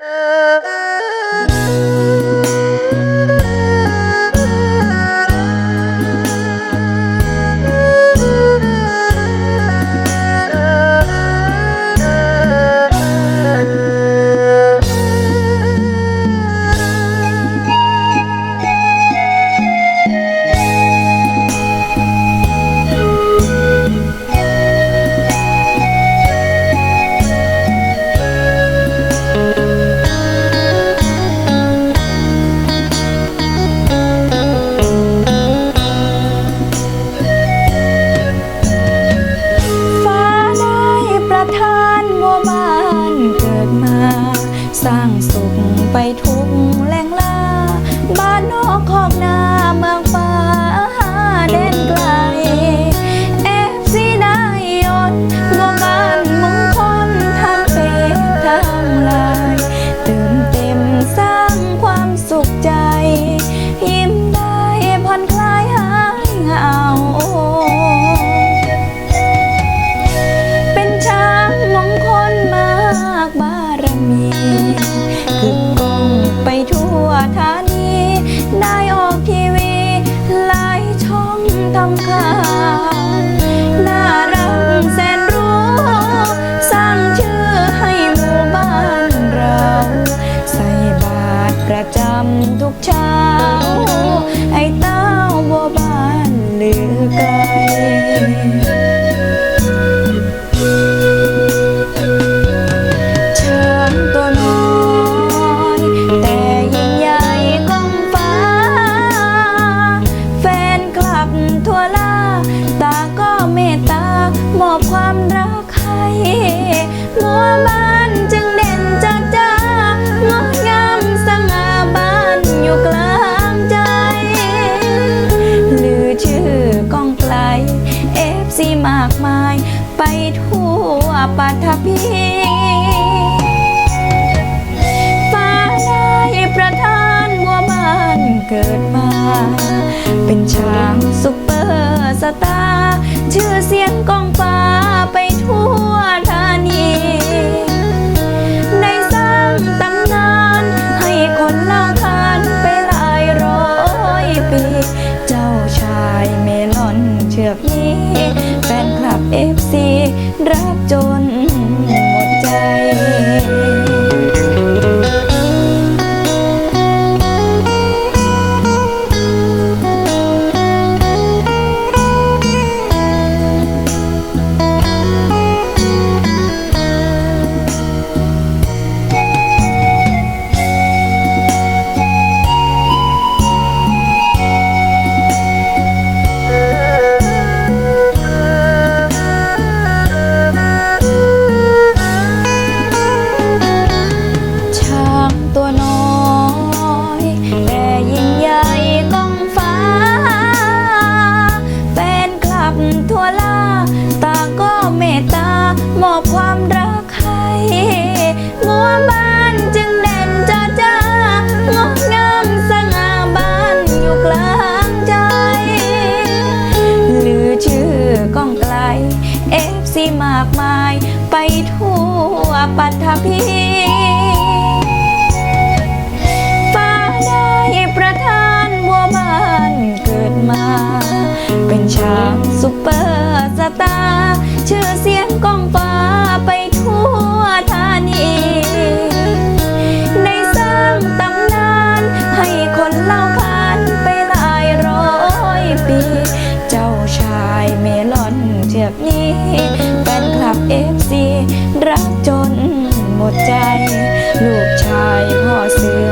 Uh... สร้างสุขไปทุกำทุกเช้า ไอ้เต้าบ่บ้านหรือไกล ทั่วปัทภีฟ้าได้ประทานวัวบ้านเกิดมา เป็นช้างซุปเปอร์สตาร์ชื่อเสียงกองฟ้า มากมาย ไปทั่วปัทภีฟ้าได้ประทานบัวบานเกิดมา เป็นช้างซุปเปอร์สตาร์ชื่อเสียงก้องฟ้าไปทั่วธานีได้สร้างตำนานให้คนเล่าขานไปหลายร้อยปี เจ้าชายเมลอนเชือกนี้ับเอฟซีรักจนหมดใจ ลูกชายพ่อเสือ